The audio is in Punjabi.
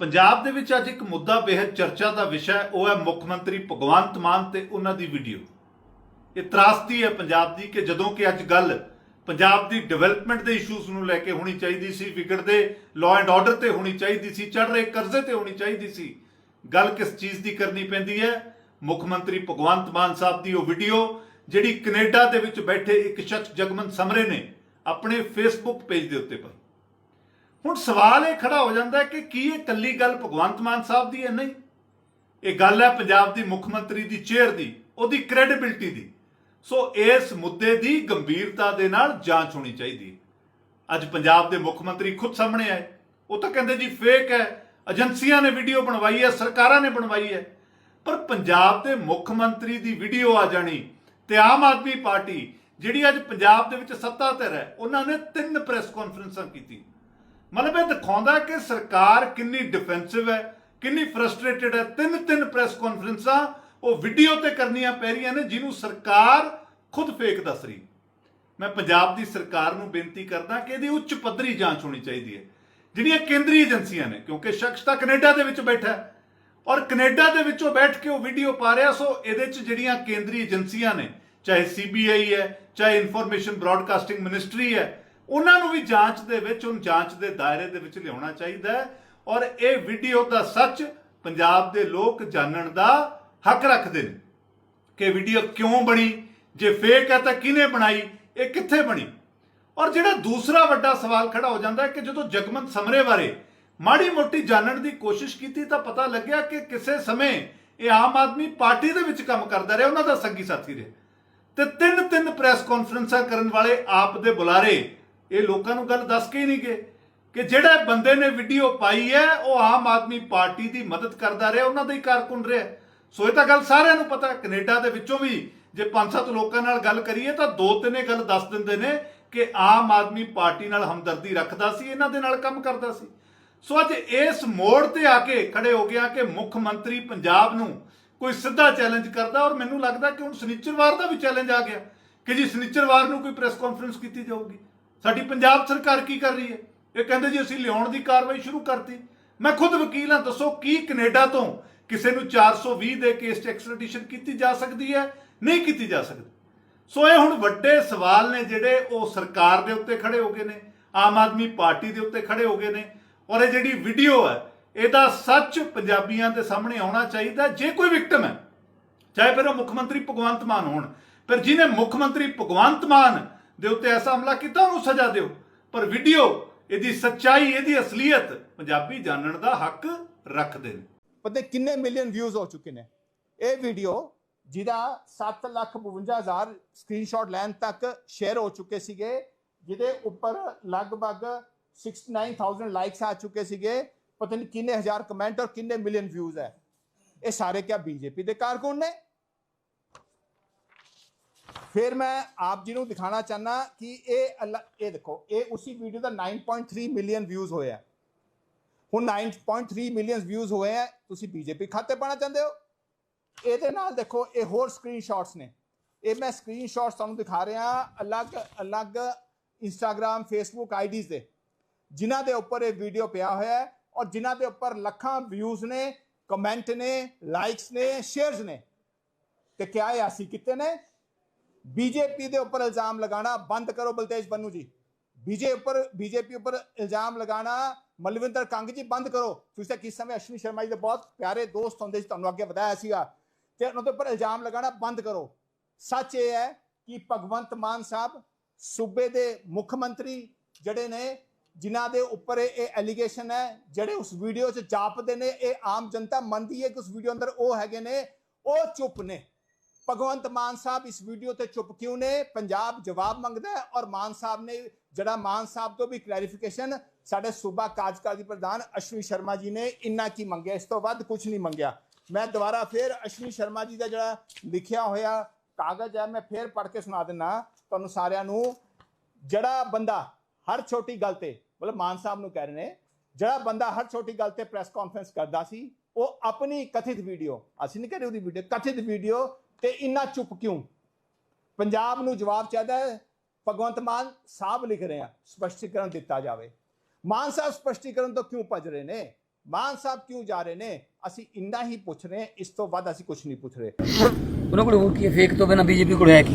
ਪੰਜਾਬ ਦੇ ਵਿੱਚ ਅੱਜ ਇੱਕ ਮੁੱਦਾ ਬੇहद ਚਰਚਾ ਦਾ ਵਿਸ਼ਾ ਹੈ, ਉਹ ਹੈ ਮੁੱਖ ਮੰਤਰੀ ਭਗਵੰਤ ਮਾਨ ਤੇ ਉਹਨਾਂ ਦੀ ਵੀਡੀਓ। ਇਹ ਤਰਾਸਦੀ ਹੈ ਪੰਜਾਬ ਦੀ ਕਿ ਜਦੋਂ ਕਿ ਅੱਜ ਗੱਲ ਪੰਜਾਬ ਦੀ ਡਿਵੈਲਪਮੈਂਟ ਦੇ ਇਸ਼ੂਜ਼ ਨੂੰ ਲੈ ਕੇ ਹੋਣੀ ਚਾਹੀਦੀ ਸੀ ਵਿਗੜਦੇ ਲਾਅ ਐਂਡ ਆਰਡਰ ਤੇ ਹੋਣੀ ਚਾਹੀਦੀ ਸੀ ਚੜ ਰਹੇ ਕਰਜ਼ੇ ਤੇ ਹੋਣੀ ਚਾਹੀਦੀ ਸੀ, ਗੱਲ ਕਿਸ ਚੀਜ਼ ਦੀ ਕਰਨੀ ਪੈਂਦੀ ਹੈ? ਮੁੱਖ ਮੰਤਰੀ ਭਗਵੰਤ ਮਾਨ ਸਾਹਿਬ ਦੀ ਉਹ ਵੀਡੀਓ, ਜਿਹੜੀ ਕੈਨੇਡਾ ਦੇ ਵਿੱਚ ਬੈਠੇ ਇੱਕ ਸ਼ਖਸ ਜਗਮਨ ਸਮਰੇ ਨੇ, ਆਪਣੇ ਫੇਸਬੁੱਕ ਪੇਜ ਦੇ ਉੱਤੇ ਪਾਈ ਹੁਣ ਸਵਾਲ ਇਹ ਖੜਾ ਹੋ ਜਾਂਦਾ ਹੈ ਕਿ ਕੀ ਇਹ ਕੱਲੀ ਗੱਲ ਭਗਵੰਤ ਮਾਨ ਸਾਹਿਬ ਦੀ ਹੈ? ਨਹੀਂ। ਇਹ ਗੱਲ ਹੈ ਪੰਜਾਬ ਦੀ ਮੁੱਖ ਮੰਤਰੀ ਦੀ, ਚੇਅਰ ਦੀ, ਉਹਦੀ ਕ੍ਰੈਡੀਬਿਲਟੀ ਦੀ। ਸੋ ਇਸ ਮੁੱਦੇ ਦੀ ਗੰਭੀਰਤਾ ਦੇ ਨਾਲ ਜਾਂਚ ਹੋਣੀ ਚਾਹੀਦੀ ਹੈ। ਅੱਜ ਪੰਜਾਬ ਦੇ ਮੁੱਖ ਮੰਤਰੀ ਖੁਦ ਸਾਹਮਣੇ ਆਏ। ਉਹ ਤਾਂ ਕਹਿੰਦੇ ਜੀ ਫੇਕ ਹੈ। ਏਜੰਸੀਆਂ ਨੇ ਵੀਡੀਓ ਬਣਵਾਈ ਹੈ, ਸਰਕਾਰਾਂ ਨੇ ਬਣਵਾਈ ਹੈ। ਪਰ ਪੰਜਾਬ ਦੇ ਮੁੱਖ ਮੰਤਰੀ ਦੀ ਵੀਡੀਓ ਆ ਜਾਣੀ ਤੇ ਆਮ ਆਦਮੀ ਪਾਰਟੀ, ਜਿਹੜੀ ਅੱਜ ਪੰਜਾਬ ਦੇ ਵਿੱਚ ਸੱਤਾ ਤੇ ਹੈ ਉਹਨਾਂ ਨੇ ਤਿੰਨ ਪ੍ਰੈਸ ਕਾਨਫਰੰਸਾਂ ਕੀਤੀ ਮਤਲਬ ਇਹ ਦਿਖਾਉਂਦਾ ਕਿ ਸਰਕਾਰ ਕਿੰਨੀ ਡਿਫੈਂਸਿਵ ਹੈ, ਕਿੰਨੀ ਫਰਸਟ੍ਰੇਟਡ ਹੈ। ਤਿੰਨ ਤਿੰਨ ਪ੍ਰੈਸ ਕਾਨਫਰੰਸਾਂ ਉਹ ਵੀਡੀਓ ਤੇ ਕਰਨੀਆਂ ਪੈ ਰਹੀਆਂ ਨੇ, ਜਿਹਨੂੰ ਸਰਕਾਰ ਖੁਦ ਫੇਕ ਦੱਸ ਰਹੀ ਮੈਂ ਪੰਜਾਬ ਦੀ ਸਰਕਾਰ ਨੂੰ ਬੇਨਤੀ ਕਰਦਾ ਕਿ ਇਹਦੀ ਉੱਚ ਪੱਧਰੀ ਜਾਂਚ ਹੋਣੀ ਚਾਹੀਦੀ ਹੈ। ਜਿਹੜੀਆਂ ਕੇਂਦਰੀ ਏਜੰਸੀਆਂ ਨੇ, ਕਿਉਂਕਿ ਸ਼ਖਸ ਤਾਂ ਕੈਨੇਡਾ ਦੇ ਵਿੱਚ ਬੈਠਾ ਹੈ। ਔਰ ਕੈਨੇਡਾ ਦੇ ਵਿੱਚੋਂ ਬੈਠ ਕੇ ਉਹ ਵੀਡੀਓ ਪਾ ਰਿਹਾ, ਸੋ ਇਹਦੇ 'ਚ ਜਿਹੜੀਆਂ ਕੇਂਦਰੀ ਏਜੰਸੀਆਂ ਨੇ, ਚਾਹੇ ਸੀਬੀਆਈ ਹੈ, ਚਾਹੇ ਇਨਫੋਰਮੇਸ਼ਨ ਬ੍ਰਾਡਕਾਸਟਿੰਗ ਮਿਨਿਸਟਰੀ ਹੈ ਉਹਨਾਂ ਨੂੰ ਵੀ ਜਾਂਚ ਦੇ ਵਿੱਚ, ਉਹਨ ਜਾਂਚ ਦੇ ਦਾਇਰੇ ਦੇ ਵਿੱਚ ਲਿਆਉਣਾ ਚਾਹੀਦਾ ਹੈ। ਔਰ ਇਹ ਵੀਡੀਓ ਦਾ ਸੱਚ ਪੰਜਾਬ ਦੇ ਲੋਕ ਜਾਣਨ ਦਾ ਹੱਕ ਰੱਖਦੇ ਨੇ ਕਿ ਵੀਡੀਓ ਕਿਉਂ ਬਣੀ, ਜੇ ਫੇਕ ਹੈ ਤਾਂ ਕਿਹਨੇ ਬਣਾਈ, ਇਹ ਕਿੱਥੇ ਬਣੀ? ਔਰ ਜਿਹੜਾ ਦੂਸਰਾ ਵੱਡਾ ਸਵਾਲ ਖੜਾ ਹੋ ਜਾਂਦਾ ਹੈ ਕਿ ਜਦੋਂ ਜਗਮਨ ਸਮਰੇ ਬਾਰੇ ਮਾੜੀ ਮੋਟੀ ਜਾਣਨ ਦੀ ਕੋਸ਼ਿਸ਼ ਕੀਤੀ ਤਾਂ ਪਤਾ ਲੱਗਿਆ ਕਿ ਕਿਸੇ ਸਮੇਂ ਇਹ ਆਮ ਆਦਮੀ ਪਾਰਟੀ ਦੇ ਵਿੱਚ ਕੰਮ ਕਰਦਾ ਰਿਹਾ, ਉਹਨਾਂ ਦਾ ਸੰਗੀ ਸਾਥੀ ਰਿਹਾ। ਤੇ ਤਿੰਨ ਤਿੰਨ ਪ੍ਰੈਸ ਕਾਨਫਰੰਸਾਂ ਕਰਨ ਵਾਲੇ ਆਪ ਦੇ ਬੁਲਾਰੇ ਇਹ ਲੋਕਾਂ ਨੂੰ ਗੱਲ ਦੱਸ ਕੇ ਹੀ ਨਹੀਂ ਗਏ ਕਿ ਜਿਹੜਾ ਬੰਦੇ ਨੇ ਵੀਡੀਓ ਪਾਈ ਹੈ, ਉਹ ਆਮ ਆਦਮੀ ਪਾਰਟੀ ਦੀ ਮਦਦ ਕਰਦਾ ਰਿਹਾ, ਉਹਨਾਂ ਦਾ ਹੀ ਕਾਰਕੁਨ ਰਿਹਾ। ਸੋ ਇਹ ਤਾਂ ਗੱਲ ਸਾਰਿਆਂ ਨੂੰ ਪਤਾ ਹੈ, ਕੈਨੇਡਾ ਦੇ ਵਿੱਚੋਂ ਵੀ ਜੇ ਪੰਜ ਸੱਤ ਲੋਕਾਂ ਨਾਲ ਗੱਲ ਕਰੀਏ ਤਾਂ ਦੋ ਤਿੰਨੇ ਗੱਲ ਦੱਸ ਦਿੰਦੇ ਨੇ ਕਿ ਆਮ ਆਦਮੀ ਪਾਰਟੀ ਨਾਲ ਹਮਦਰਦੀ ਰੱਖਦਾ ਸੀ, ਇਹਨਾਂ ਦੇ ਨਾਲ ਕੰਮ ਕਰਦਾ ਸੀ। ਸੋ ਅੱਜ ਇਸ ਮੋੜ ਤੇ ਆ ਕੇ ਖੜੇ ਹੋ ਗਿਆ ਕਿ ਮੁੱਖ ਮੰਤਰੀ ਪੰਜਾਬ ਨੂੰ ਕੋਈ ਸਿੱਧਾ ਚੈਲੰਜ ਕਰਦਾ ਔਰ ਮੈਨੂੰ ਲੱਗਦਾ ਕਿ ਹੁਣ ਸਨੀਚਰਵਾਰ ਦਾ ਵੀ ਚੈਲੰਜ ਆ ਗਿਆ ਕਿ ਜੀ ਸਨੀਚਰਵਾਰ ਨੂੰ ਕੋਈ ਪ੍ਰੈਸ ਕਾਨਫਰੰਸ ਕੀਤੀ ਜਾਊਗੀ। ਸਾਡੀ ਪੰਜਾਬ ਸਰਕਾਰ ਕੀ ਕਰ ਰਹੀ ਹੈ? ਇਹ ਕਹਿੰਦੇ ਜੀ ਅਸੀਂ ਲਿਆਉਣ ਦੀ ਕਾਰਵਾਈ ਸ਼ੁਰੂ ਕਰਤੀ। ਮੈਂ ਖੁਦ ਵਕੀਲ ਹਾਂ, ਦੱਸੋ ਕੀ ਕੈਨੇਡਾ ਤੋਂ ਕਿਸੇ ਨੂੰ 420 ਦੇ ਕੇਸ 'ਚ ਐਕਸਟ੍ਰੈਡੀਸ਼ਨ ਕੀਤੀ ਜਾ ਸਕਦੀ ਹੈ, ਨਹੀਂ ਕੀਤੀ ਜਾ ਸਕਦੀ? ਸੋ ਇਹ ਹੁਣ ਵੱਡੇ ਸਵਾਲ ਨੇ ਜਿਹੜੇ ਉਹ ਸਰਕਾਰ ਦੇ ਉੱਤੇ ਖੜੇ ਹੋ ਗਏ ਨੇ, ਆਮ ਆਦਮੀ ਪਾਰਟੀ ਦੇ ਉੱਤੇ ਖੜੇ ਹੋ ਗਏ ਨੇ, ਔਰ ਇਹ ਜਿਹੜੀ ਵੀਡੀਓ ਹੈ, ਇਹਦਾ ਸੱਚ ਪੰਜਾਬੀਆਂ ਦੇ ਸਾਹਮਣੇ ਆਉਣਾ ਚਾਹੀਦਾ, ਜੇ ਕੋਈ ਵਿਕਟਮ ਹੈ, ਚਾਹੇ ਫਿਰ ਉਹ ਮੁੱਖ ਮੰਤਰੀ ਭਗਵੰਤ ਮਾਨ ਹੋਣ, ਪਰ ਜਿਹਨੇ ਮੁੱਖ ਮੰਤਰੀ ਭਗਵੰਤ ਮਾਨ ਦੇ ਉੱਤੇ ਐਸਾ ਹਮਲਾ ਕੀਤਾ, ਉਹਨੂੰ ਸਜ਼ਾ ਦਿਓ। ਪਰ ਵੀਡੀਓ ਇਹਦੀ ਸੱਚਾਈ, ਇਹਦੀ ਅਸਲੀਅਤ ਪੰਜਾਬੀ ਜਾਣਨ ਦਾ ਹੱਕ ਰੱਖਦੇ ਨੇ। ਪਤਾ ਕਿੰਨੇ ਮਿਲੀਅਨ ਵਿਊਜ਼ ਹੋ ਚੁੱਕੇ ਨੇ? ਇਹ ਵੀਡੀਓ ਜਿਹਦਾ 752000 ਸਕਰੀਨਸ਼ਾਟ ਲੈਣ ਤੱਕ ਸ਼ੇਅਰ ਹੋ ਚੁੱਕੇ ਸੀਗੇ, ਜਿਹਦੇ ਉੱਪਰ ਲਗਭਗ 69000 ਲਾਈਕਸ ਆ ਚੁੱਕੇ ਸੀਗੇ। ਪਤਾ ਨਹੀਂ ਕਿੰਨੇ ਹਜ਼ਾਰ ਕਮੈਂਟ ਔਰ ਕਿੰਨੇ ਮਿਲੀਅਨ ਵਿਊਜ਼ ਹੈ। ਇਹ ਸਾਰੇ ਕਿਆ ਬੀਜੇਪੀ ਦੇ ਕਾਰਕੁਨ ਨੇ? ਫਿਰ ਮੈਂ ਆਪ ਜੀ ਨੂੰ ਦਿਖਾਣਾ ਚਾਹਨਾ ਕਿ ਇਹ ਅੱਲਾ- ਇਹ ਦੇਖੋ, ਇਹ ਉਸੇ ਵੀਡੀਓ ਦਾ 9.3 ਮਿਲੀਅਨ ਵਿਊਜ਼ ਹੋਇਆ ਹੁਣ 9.3 ਮਿਲੀਅਨ ਵਿਊਜ਼ ਹੋਏ ਆ, ਤੁਸੀਂ ਬੀਜੇਪੀ ਖਾਤੇ ਪਾਣਾ ਚਾਹੁੰਦੇ ਹੋ? ਇਹਦੇ ਨਾਲ ਦੇਖੋ, ਇਹ ਹੋਰ ਸਕਰੀਨਸ਼ਾਟਸ ਨੇ। ਇਹ ਮੈਂ ਸਕਰੀਨਸ਼ਾਟਸ ਤੁਹਾਨੂੰ ਦਿਖਾ ਰਿਹਾ, ਅਲੱਗ ਅਲੱਗ ਇੰਸਟਾਗ੍ਰam ਫੇਸਬੁੱਕ ਆਈਡੀਜ਼ ਦੇ। ਜਿਨ੍ਹਾਂ ਦੇ ਉੱਪਰ ਇਹ ਵੀਡੀਓ ਪਿਆ ਹੋਇਆ ਹੈ ਔਰ ਜਿਨ੍ਹਾਂ ਦੇ ਉੱਪਰ ਲੱਖਾਂ ਵਿਊਜ਼ ਨੇ ਕਮੈਂਟ ਨੇ ਲਾਈਕਸ ਨੇ ਸ਼ੇਅਰਸ ਨੇ। ਤੇ ਕਿਆ ਇਹ ਅਸੀਂ ਕਿਤੇ ਨੇ? ਬੀਜੇਪੀ ਦੇ ਉੱਪਰ ਇਲਜ਼ਾਮ ਲਗਾਉਣਾ ਬੰਦ ਕਰੋ ਬਲਤੇਜ ਬੰਨੂ ਜੀ। ਬੀਜੇ ਉੱਪਰ, ਬੀਜੇਪੀ ਉੱਪਰ ਇਲਜ਼ਾਮ ਲਗਾਉਣਾ ਮਲਵਿੰਦਰ ਕੰਗ ਜੀ, ਬੰਦ ਕਰੋ। ਤੁਸੀਂ ਕਿਸ ਸਮੇਂ ਅਸ਼ਵਨੀ ਸ਼ਰਮਾ ਜੀ ਦੇ ਬਹੁਤ ਪਿਆਰੇ ਦੋਸਤ ਹੁੰਦੇ ਸੀ, ਤੁਹਾਨੂੰ ਅੱਗੇ ਵਧਾਇਆ ਸੀਗਾ। ਤੇ ਉਹਨਾਂ ਦੇ ਉੱਪਰ ਇਲਜ਼ਾਮ ਲਗਾਉਣਾ ਬੰਦ ਕਰੋ। ਸੱਚ ਇਹ ਹੈ ਕਿ ਭਗਵੰਤ ਮਾਨ ਸਾਹਿਬ ਸੂਬੇ ਦੇ ਮੁੱਖ ਮੰਤਰੀ ਜਿਹੜੇ ਨੇ, ਜਿਨ੍ਹਾਂ ਦੇ ਉੱਪਰ ਇਹ ਐਲੀਗੇਸ਼ਨ ਹੈ, ਜਿਹੜੇ ਉਸ ਵੀਡੀਓ 'ਚ ਜਾਪਦੇ ਨੇ, ਇਹ ਆਮ ਜਨਤਾ ਮੰਨਦੀ ਹੈ ਕਿ ਉਸ ਵੀਡੀਓ ਅੰਦਰ ਉਹ ਹੈਗੇ ਨੇ, ਉਹ ਚੁੱਪ ਨੇ। ਭਗਵੰਤ ਮਾਨ ਸਾਹਿਬ ਇਸ ਵੀਡੀਓ ਤੇ ਚੁੱਪ ਕਿਉਂ ਨੇ? ਪੰਜਾਬ ਜਵਾਬ ਮੰਗਦਾ ਹੈ ਔਰ ਮਾਨ ਸਾਹਿਬ ਨੇ ਜਿਹੜਾ ਮਾਨ ਸਾਹਿਬ ਤੋਂ ਵੀ ਕਲੈਰੀਫਿਕੇਸ਼ਨ ਸਾਡੇ ਸੂਬਾ ਕਾਰਜਕਾਰੀ ਪ੍ਰਧਾਨ ਅਸ਼ਵਨੀ ਸ਼ਰਮਾ ਜੀ ਨੇ ਇੰਨਾ ਕੀ ਮੰਗਿਆ, ਇਸ ਤੋਂ ਵੱਧ ਕੁਝ ਨਹੀਂ ਮੰਗਿਆ। ਮੈਂ ਦੁਬਾਰਾ ਫਿਰ ਅਸ਼ਵਨੀ ਸ਼ਰਮਾ ਜੀ ਦਾ ਜਿਹੜਾ ਲਿਖਿਆ ਹੋਇਆ ਕਾਗਜ਼ ਹੈ, ਮੈਂ ਫਿਰ ਪੜ੍ਹ ਕੇ ਸੁਣਾ ਦਿੰਨਾ। ਤੁਹਾਨੂੰ ਸਾਰਿਆਂ ਨੂੰ ਜਿਹੜਾ ਬੰਦਾ ਹਰ ਛੋਟੀ ਗੱਲ ਤੇ, ਮਤਲਬ ਮਾਨ ਸਾਹਿਬ ਨੂੰ ਕਹਿ ਰਹੇ ਨੇ, ਜਿਹੜਾ ਬੰਦਾ ਹਰ ਛੋਟੀ ਗੱਲ ਤੇ ਪ੍ਰੈਸ ਕਾਨਫਰੰਸ ਕਰਦਾ ਸੀ, ਉਹ ਆਪਣੀ ਕਥਿਤ ਵੀਡੀਓ ਅਸੀਂ ਨਹੀਂ ਕਹਿ ਰਹੇ ਉਹਦੀ ਵੀਡੀਓ ਕਥਿਤ ਵੀਡੀਓ ਤੇ ਇੰਨਾ ਚੁੱਪ ਕਿਉਂ? ਪੰਜਾਬ ਨੂੰ ਜਵਾਬ ਚਾਹੀਦਾ ਹੈ, ਭਗਵੰਤ ਮਾਨ ਸਾਹਿਬ ਲਿਖ ਰਹੇ ਆ, ਸਪਸ਼ਟੀਕਰਨ ਦਿੱਤਾ ਜਾਵੇ। ਮਾਨ ਸਾਹਿਬ ਸਪਸ਼ਟੀਕਰਨ ਤੋਂ ਕਿਉਂ ਭੱਜ ਰਹੇ ਨੇ? ਮਾਨ ਸਾਹਿਬ ਕਿਉਂ ਜਾ ਰਹੇ ਨੇ? ਅਸੀਂ ਇੰਨਾ ਹੀ ਪੁੱਛ ਰਹੇ ਹਾਂ, ਇਸ ਤੋਂ ਵੱਧ ਅਸੀਂ ਕੁਝ ਨਹੀਂ ਪੁੱਛ ਰਹੇ। ਉਹਨਾਂ ਕੋਲ ਹੋਰ ਕੀ ਫੇਕ ਤੋਂ ਬਿਨਾਂ ਬੀਜੇਪੀ ਕੋਲ ਹੈ ਕੀ